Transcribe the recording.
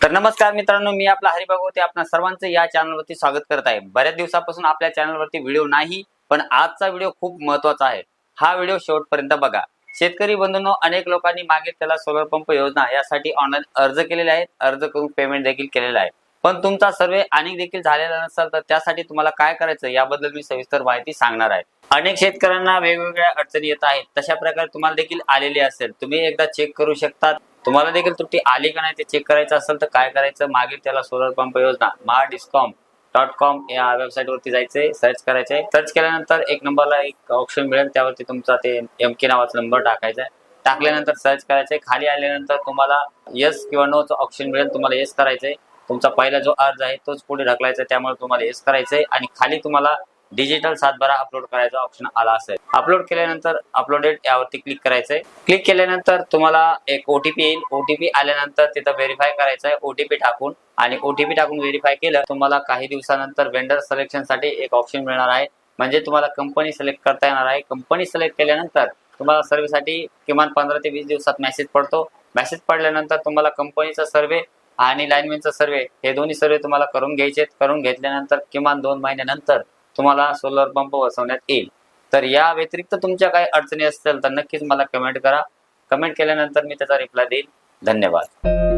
तर नमस्कार मित्रांनो मी आपला हरिभाग होते. आपणा सर्वांचं या चॅनलवरती स्वागत करत आहे. बऱ्याच दिवसापासून आपल्या चॅनलवरती व्हिडिओ नाही पण आजचा व्हिडिओ खूप महत्त्वाचा आहे. हा व्हिडिओ शेवटपर्यंत बघा. शेतकरी बंधूंनो अनेक लोकांनी मागे त्याला सोलर पंप योजना यासाठी ऑनलाईन अर्ज केलेले आहेत. अर्ज करून पेमेंट देखील केलेलं आहे. पण तुमचा सर्वे अनेक देखील झालेला नसेल तर त्यासाठी तुम्हाला काय करायचं याबद्दल मी सविस्तर माहिती सांगणार आहे. अनेक शेतकऱ्यांना वेगवेगळ्या अडचणी येत आहेत. तशा प्रकारे तुम्हाला देखील आलेली असेल. तुम्ही एकदा चेक करू शकता तुम्हाला देखील त्रुटी आली का नाही ते चेक करायचं असेल तर काय करायचं? मागील त्याला सोलर पंप योजना महा डिस्कॉम डॉट कॉम या वेबसाईट वरती जायचंय सर्च करायचंय. सर्च केल्यानंतर एक नंबरला एक ऑप्शन मिळेल त्यावरती तुमचा ते एम के नावाचा नंबर टाकायचा आहे. टाकल्यानंतर सर्च करायचंय. खाली आल्यानंतर तुम्हाला येस किंवा नोचं ऑप्शन मिळेल तुम्हाला येस करायचंय. तुमचा पहिला जो अर्ज आहे तोच पुढे ढकलायचा आहे, त्यामुळे तुम्हाला येस करायचंय. आणि खाली तुम्हाला डिजिटल सातबारा अपलोड करायचा ऑप्शन आला असेल. अपलोड केल्यानंतर अपलोडेड यावरती क्लिक करायचंय. क्लिक केल्यानंतर तुम्हाला एक ओटीपी येईल. ओटीपी आल्यानंतर तिथं व्हेरीफाय करायचंय. ओटीपी टाकून आणि ओटीपी टाकून व्हेरीफाय केलं तुम्हाला काही दिवसानंतर वेंडर सिलेक्शनसाठी एक ऑप्शन मिळणार आहे. म्हणजे तुम्हाला कंपनी सिलेक्ट करता येणार आहे. कंपनी सिलेक्ट केल्यानंतर तुम्हाला सर्व्हेसाठी किमान पंधरा ते वीस दिवसात मेसेज पडतो. मेसेज पडल्यानंतर तुम्हाला कंपनीचा सर्वे आणि लाईनमॅनचा सर्वे हे दोन्ही सर्वे तुम्हाला करून घ्यायचे करून घेतल्यानंतर किमान दोन महिन्यानंतर तुम्हाला सोलर पंप बसवण्यात येईल. तर या व्यतिरिक्त तुमच्या काही अडचणी असतील तर नक्कीच मला कमेंट करा. कमेंट केल्यानंतर मी त्याचा रिप्लाय देईल. धन्यवाद.